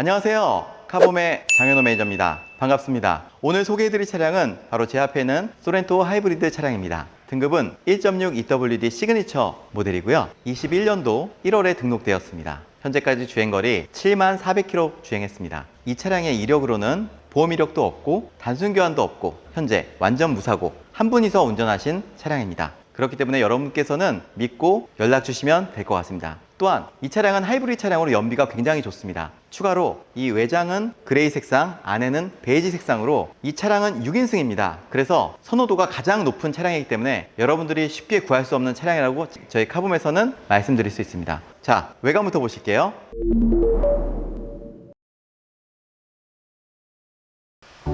안녕하세요. 카봄의 장현호 매니저입니다. 반갑습니다. 오늘 소개해드릴 차량은 바로 제 앞에 있는 소렌토 하이브리드 차량입니다. 등급은 1.6 EWD 시그니처 모델이고요. 21년도 1월에 등록되었습니다. 현재까지 주행거리 7만 400km 주행했습니다. 이 차량의 이력으로는 보험 이력도 없고 단순 교환도 없고 현재 완전 무사고 한 분이서 운전하신 차량입니다. 그렇기 때문에 여러분께서는 믿고 연락 주시면 될 것 같습니다. 또한 이 차량은 하이브리드 차량으로 연비가 굉장히 좋습니다. 추가로 이 외장은 그레이 색상, 안에는 베이지 색상으로 이 차량은 6인승입니다. 그래서 선호도가 가장 높은 차량이기 때문에 여러분들이 쉽게 구할 수 없는 차량이라고 저희 카봄에서는 말씀드릴 수 있습니다. 자, 외관부터 보실게요.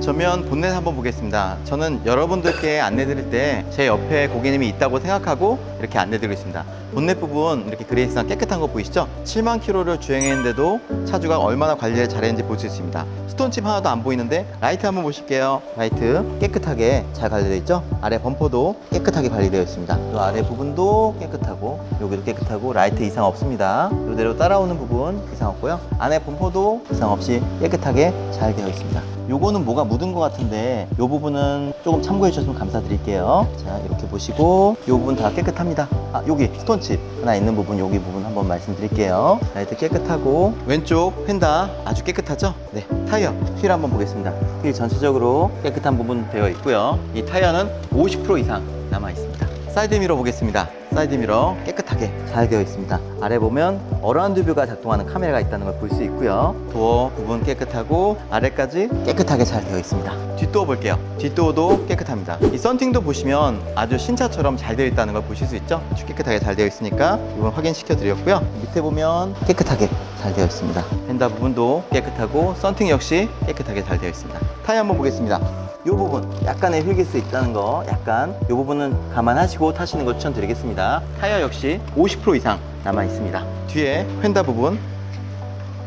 전면 본넷 한번 보겠습니다. 저는 여러분들께 안내 드릴 때 제 옆에 고객님이 있다고 생각하고 이렇게 안내 드리고 있습니다. 본넷 부분 이렇게 그레이스한 깨끗한 거 보이시죠? 7만 킬로를 주행했는데도 차주가 얼마나 관리를 잘했는지 볼 수 있습니다. 스톤칩 하나도 안 보이는데 라이트 한번 보실게요. 라이트 깨끗하게 잘 관리되어 있죠? 아래 범퍼도 깨끗하게 관리되어 있습니다. 이 아래 부분도 깨끗하고 여기도 깨끗하고 라이트 이상 없습니다. 이대로 따라오는 부분 이상 없고요. 안에 범퍼도 이상 없이 깨끗하게 잘 되어 있습니다. 요거는 뭐가 묻은 것 같은데 요 부분은 조금 참고해 주셨으면 감사드릴게요. 자 이렇게 보시고 요 부분 다 깨끗합니다. 아 여기 스톤 칩 하나 있는 부분 여기 부분 한번 말씀드릴게요. 라이트 깨끗하고 왼쪽 펜다 아주 깨끗하죠? 네 타이어 휠 한번 보겠습니다. 휠 전체적으로 깨끗한 부분 되어 있고요. 이 타이어는 50% 이상 남아 있습니다. 사이드 미러 보겠습니다. 사이드 미러 깨끗하게 잘 되어 있습니다. 아래 보면 어라운드 뷰가 작동하는 카메라가 있다는 걸 볼 수 있고요. 도어 부분 깨끗하고 아래까지 깨끗하게 잘 되어 있습니다. 뒷도어 볼게요. 뒷도어도 깨끗합니다. 이 썬팅도 보시면 아주 신차처럼 잘 되어 있다는 걸 보실 수 있죠? 깨끗하게 잘 되어 있으니까 이건 확인시켜 드렸고요. 밑에 보면 깨끗하게 잘 되어 있습니다. 펜다 부분도 깨끗하고 썬팅 역시 깨끗하게 잘 되어 있습니다. 타이어 한번 보겠습니다. 이 부분 약간의 휠기스 있다는 거 약간 이 부분은 감안하시고 타시는 거 추천드리겠습니다. 타이어 역시 50% 이상 남아 있습니다. 뒤에 휀다 부분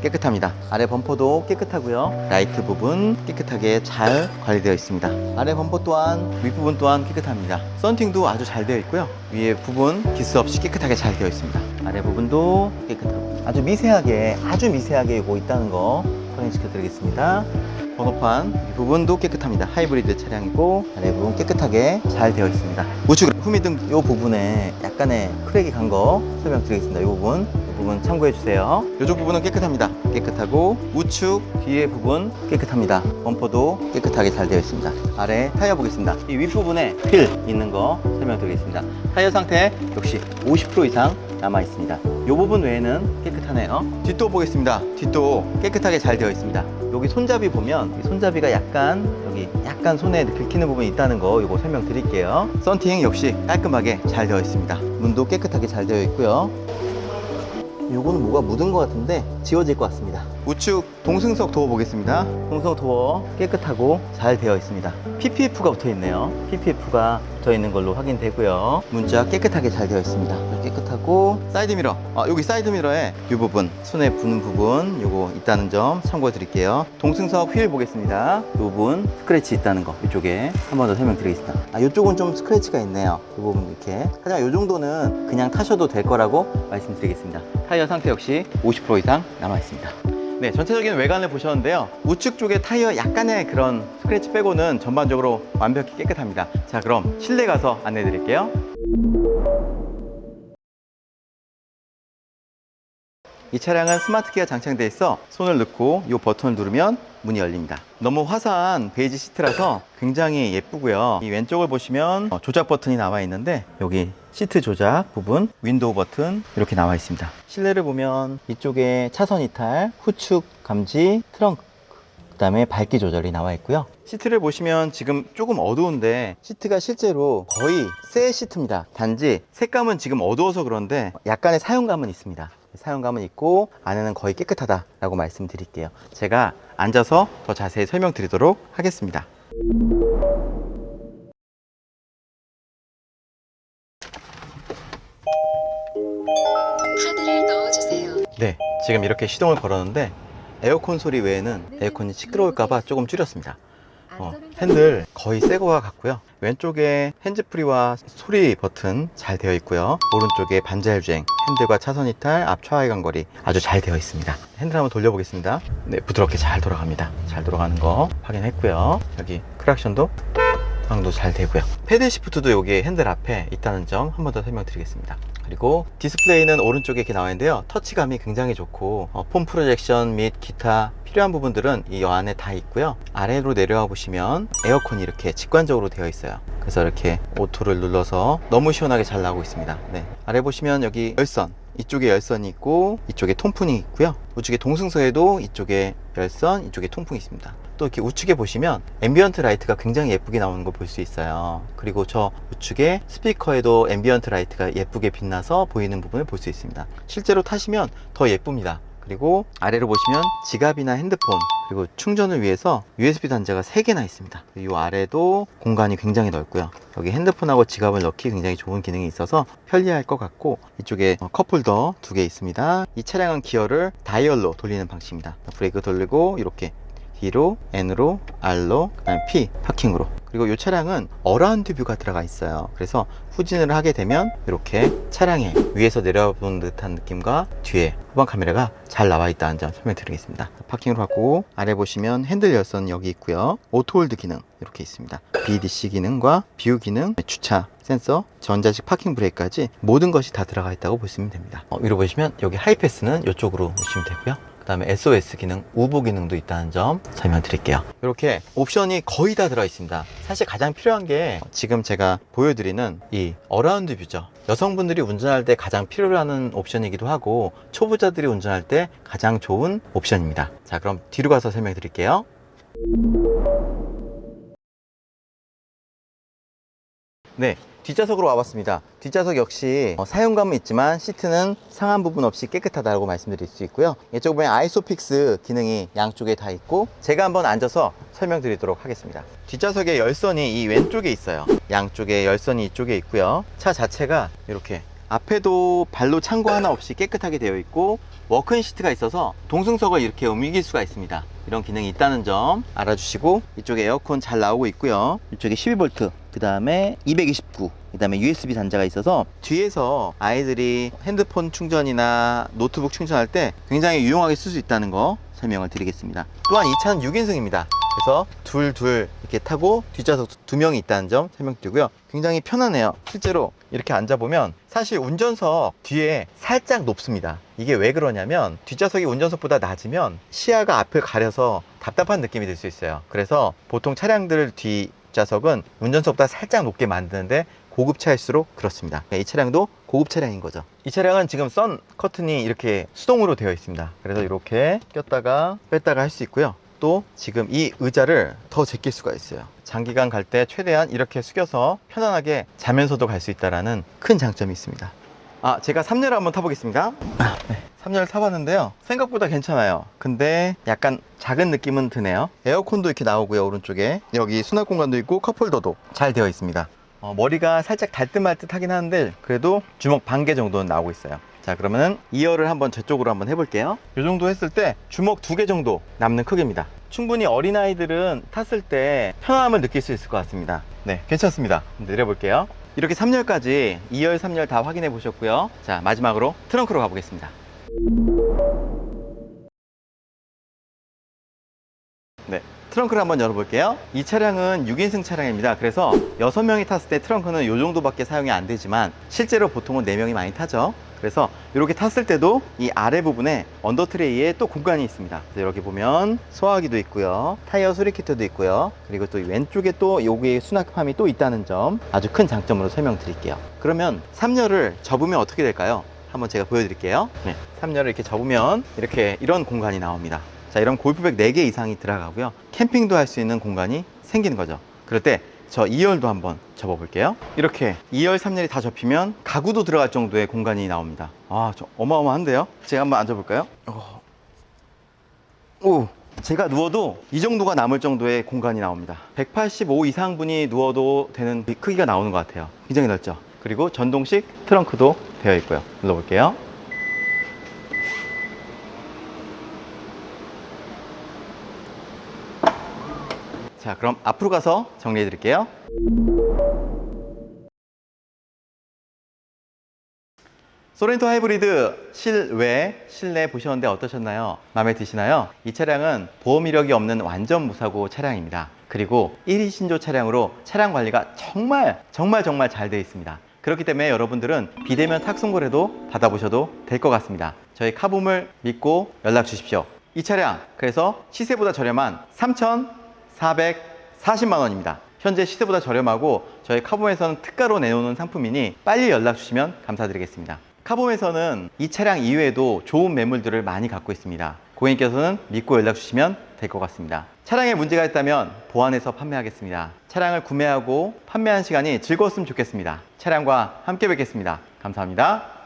깨끗합니다. 아래 범퍼도 깨끗하고요. 라이트 부분 깨끗하게 잘 관리되어 있습니다. 아래 범퍼 또한 윗부분 또한 깨끗합니다. 썬팅도 아주 잘 되어 있고요. 위에 부분 기스 없이 깨끗하게 잘 되어 있습니다. 아래 부분도 깨끗하고 아주 미세하게 아주 미세하게 이거 있다는 거 확인시켜 드리겠습니다 번호판 이 부분도 깨끗합니다. 하이브리드 차량이고 아래 부분 깨끗하게 잘 되어 있습니다. 우측 후미등 이 부분에 약간의 크랙이 간 거 설명드리겠습니다. 이 부분 이 부분 참고해 주세요. 이쪽 부분은 깨끗합니다. 깨끗하고 우측 뒤에 부분 깨끗합니다. 범퍼도 깨끗하게 잘 되어 있습니다. 아래 타이어 보겠습니다. 이 윗부분에 휠 있는 거 설명드리겠습니다. 타이어 상태 역시 50% 이상 남아 있습니다. 이 부분 외에는 깨끗하네요. 뒷도 보겠습니다. 뒷도 깨끗하게 잘 되어 있습니다. 여기 손잡이 보면 이 손잡이가 약간 여기 약간 손에 긁히는 부분이 있다는 거 이거 설명드릴게요. 썬팅 역시 깔끔하게 잘 되어 있습니다. 문도 깨끗하게 잘 되어 있고요. 요거는 뭐가 묻은 것 같은데 지워질 것 같습니다. 우측 동승석 도어 보겠습니다. 동승석 도어 깨끗하고 잘 되어 있습니다. PPF가 붙어 있네요. PPF가 붙어 있는 걸로 확인되고요. 문자 깨끗하게 잘 되어 있습니다. 깨끗하고 사이드 미러. 아, 여기 사이드 미러에 이 부분 손에 부는 부분 요거 있다는 점 참고해 드릴게요. 동승석 휠 보겠습니다. 이 부분 스크래치 있다는 거 이쪽에 한 번 더 설명드리겠습니다. 아, 이쪽은 좀 스크래치가 있네요. 이 부분 이렇게. 하지만 이 정도는 그냥 타셔도 될 거라고 말씀드리겠습니다. 타이어 상태 역시 50% 이상 남아 있습니다. 네, 전체적인 외관을 보셨는데요. 우측 쪽에 타이어 약간의 그런 스크래치 빼고는 전반적으로 완벽히 깨끗합니다. 자, 그럼 실내 가서 안내 드릴게요. 이 차량은 스마트 키가 장착되어 있어 손을 넣고 이 버튼을 누르면 문이 열립니다. 너무 화사한 베이지 시트라서 굉장히 예쁘고요. 이 왼쪽을 보시면 어, 조작 버튼이 나와 있는데 여기 시트 조작 부분, 윈도우 버튼 이렇게 나와 있습니다. 실내를 보면 이쪽에 차선 이탈, 후축 감지, 트렁크 그 다음에 밝기 조절이 나와 있고요. 시트를 보시면 지금 조금 어두운데 시트가 실제로 거의 새 시트입니다. 단지 색감은 지금 어두워서 그런데 약간의 사용감은 있습니다. 사용감은 있고 안에는 거의 깨끗하다라고 말씀드릴게요. 제가 앉아서 더 자세히 설명드리도록 하겠습니다. 카드를 넣어주세요. 네, 지금 이렇게 시동을 걸었는데 에어컨 소리 외에는 에어컨이 시끄러울까봐 조금 줄였습니다. 어, 핸들 거의 새 거와 같고요. 왼쪽에 핸즈프리와 소리 버튼 잘 되어 있고요. 오른쪽에 반자율 주행, 핸들과 차선 이탈, 앞 좌회 간 거리 아주 잘 되어 있습니다. 핸들 한번 돌려보겠습니다. 네, 부드럽게 잘 돌아갑니다. 잘 돌아가는 거 확인했고요. 여기 크락션도 방도 잘 되고요. 패드 시프트도 여기 핸들 앞에 있다는 점 한 번 더 설명드리겠습니다. 그리고 디스플레이는 오른쪽에 이렇게 나와 있는데요. 터치감이 굉장히 좋고 어, 폼 프로젝션 및 기타 필요한 부분들은 이 안에 다 있고요. 아래로 내려와 보시면 에어컨이 이렇게 직관적으로 되어 있어요. 그래서 이렇게 오토를 눌러서 너무 시원하게 잘 나오고 있습니다. 네. 아래 보시면 여기 열선 이쪽에 열선이 있고 이쪽에 통풍이 있고요. 우측에 동승서에도 이쪽에 열선, 이쪽에 통풍이 있습니다. 또 이렇게 우측에 보시면 앰비언트 라이트가 굉장히 예쁘게 나오는 걸볼수 있어요. 그리고 저 우측에 스피커에도 앰비언트 라이트가 예쁘게 빛나서 보이는 부분을 볼 수 있습니다. 실제로 타시면 더 예쁩니다. 그리고 아래로 보시면 지갑이나 핸드폰 그리고 충전을 위해서 USB 단자가 3개나 있습니다. 이 아래도 공간이 굉장히 넓고요. 여기 핸드폰하고 지갑을 넣기 굉장히 좋은 기능이 있어서 편리할 것 같고 이쪽에 어, 컵홀더 두 개 있습니다. 이 차량은 기어를 다이얼로 돌리는 방식입니다. 브레이크 돌리고 이렇게 D로, N으로, R로, 그다음 P 파킹으로. 그리고 이 차량은 어라운드 뷰가 들어가 있어요. 그래서 후진을 하게 되면 이렇게 차량에 위에서 내려보는 듯한 느낌과 뒤에 후방 카메라가 잘 나와 있다는 점 설명드리겠습니다. 파킹으로 하고 아래 보시면 핸들 열선 여기 있고요. 오토홀드 기능 이렇게 있습니다. BDC 기능과 비우 기능, 주차 센서, 전자식 파킹 브레이크까지 모든 것이 다 들어가 있다고 보시면 됩니다. 어, 위로 보시면 여기 하이패스는 이쪽으로 보시면 되고요. 그다음에 SOS 기능, 우보 기능도 있다는 점 설명드릴게요. 이렇게 옵션이 거의 다 들어 있습니다. 사실 가장 필요한 게 지금 제가 보여드리는 이 어라운드 뷰죠. 여성분들이 운전할 때 가장 필요로 하는 옵션이기도 하고 초보자들이 운전할 때 가장 좋은 옵션입니다. 자, 그럼 뒤로 가서 설명드릴게요. 네, 뒷좌석으로 와봤습니다. 뒷좌석 역시 어, 사용감은 있지만 시트는 상한 부분 없이 깨끗하다고 말씀드릴 수 있고요. 이쪽 보면 아이소픽스 기능이 양쪽에 다 있고 제가 한번 앉아서 설명드리도록 하겠습니다. 뒷좌석에 열선이 이 왼쪽에 있어요. 양쪽에 열선이 이쪽에 있고요. 차 자체가 이렇게 앞에도 발로 찬거 하나 없이 깨끗하게 되어 있고 워크인 시트가 있어서 동승석을 이렇게 옮길 수가 있습니다. 이런 기능이 있다는 점 알아주시고 이쪽에 에어컨 잘 나오고 있고요. 이쪽에 12V 그 다음에 229, 그 다음에 USB 단자가 있어서 뒤에서 아이들이 핸드폰 충전이나 노트북 충전할 때 굉장히 유용하게 쓸 수 있다는 거 설명을 드리겠습니다. 또한 이 차는 6인승입니다. 그래서 둘, 둘 이렇게 타고 뒷좌석 두 명이 있다는 점 설명드리고요. 굉장히 편하네요. 실제로 이렇게 앉아보면 사실 운전석 뒤에 살짝 높습니다. 이게 왜 그러냐면 뒷좌석이 운전석보다 낮으면 시야가 앞을 가려서 답답한 느낌이 들 수 있어요. 그래서 보통 차량들 뒷좌석은 운전석보다 살짝 높게 만드는데 고급차일수록 그렇습니다. 이 차량도 고급 차량인 거죠. 이 차량은 지금 선 커튼이 이렇게 수동으로 되어 있습니다. 그래서 이렇게 꼈다가 뺐다가 할 수 있고요. 또 지금 이 의자를 더 제낄 수가 있어요. 장기간 갈 때 최대한 이렇게 숙여서 편안하게 자면서도 갈 수 있다는 큰 장점이 있습니다. 아, 제가 3열 한번 타보겠습니다. 아, 네. 3열 타봤는데요. 생각보다 괜찮아요. 근데 약간 작은 느낌은 드네요. 에어컨도 이렇게 나오고요, 오른쪽에. 여기 수납 공간도 있고 컵홀더도 잘 되어 있습니다. 어, 머리가 살짝 달듯말듯 하긴 하는데 그래도 주먹 반 개 정도는 나오고 있어요. 자 그러면은 2열을 한번 저쪽으로 한번 해볼게요. 이 정도 했을 때 주먹 두 개 정도 남는 크기입니다. 충분히 어린아이들은 탔을 때 편함을 느낄 수 있을 것 같습니다. 네, 괜찮습니다. 내려볼게요. 이렇게 3열까지 2열, 3열 다 확인해 보셨고요. 자, 마지막으로 트렁크로 가보겠습니다. 네, 트렁크를 한번 열어볼게요. 이 차량은 6인승 차량입니다. 그래서 6명이 탔을 때 트렁크는 이 정도밖에 사용이 안 되지만 실제로 보통은 4명이 많이 타죠. 그래서 이렇게 탔을 때도 이 아래 부분에 언더 트레이에 또 공간이 있습니다. 이렇게 보면 소화기도 있고요. 타이어 수리 키트도 있고요. 그리고 또이 왼쪽에 또 여기에 수납함이 또 있다는 점 아주 큰 장점으로 설명드릴게요. 그러면 3열을 접으면 어떻게 될까요? 한번 제가 보여드릴게요. 네, 3열을 이렇게 접으면 이렇게 이런 공간이 나옵니다. 자, 이런 골프백 4개 이상이 들어가고요. 캠핑도 할 수 있는 공간이 생기는 거죠. 그럴 때 저 2열도 한번 접어볼게요. 이렇게 2열, 3열이 다 접히면 가구도 들어갈 정도의 공간이 나옵니다. 아, 저 어마어마한데요? 제가 한번 앉아볼까요? 어. 오, 제가 누워도 이 정도가 남을 정도의 공간이 나옵니다. 185 이상 분이 누워도 되는 이 크기가 나오는 것 같아요. 굉장히 넓죠? 그리고 전동식 트렁크도 되어 있고요. 눌러볼게요. 자, 그럼 앞으로 가서 정리해 드릴게요. 소렌토 하이브리드 실외, 실내 보셨는데 어떠셨나요? 마음에 드시나요? 이 차량은 보험 이력이 없는 완전 무사고 차량입니다. 그리고 1위 신조 차량으로 차량 관리가 정말 정말 정말 잘 되어 있습니다. 그렇기 때문에 여러분들은 비대면 탁송 거래도 받아보셔도 될 것 같습니다. 저희 카봄을 믿고 연락 주십시오. 이 차량 그래서 시세보다 저렴한 3,440만 원입니다. 현재 시세보다 저렴하고 저희 카봄에서는 특가로 내놓는 상품이니 빨리 연락 주시면 감사드리겠습니다. 카봄에서는 이 차량 이외에도 좋은 매물들을 많이 갖고 있습니다. 고객님께서는 믿고 연락 주시면 될 것 같습니다. 차량에 문제가 있다면 보완해서 판매하겠습니다. 차량을 구매하고 판매한 시간이 즐거웠으면 좋겠습니다. 차량과 함께 뵙겠습니다. 감사합니다.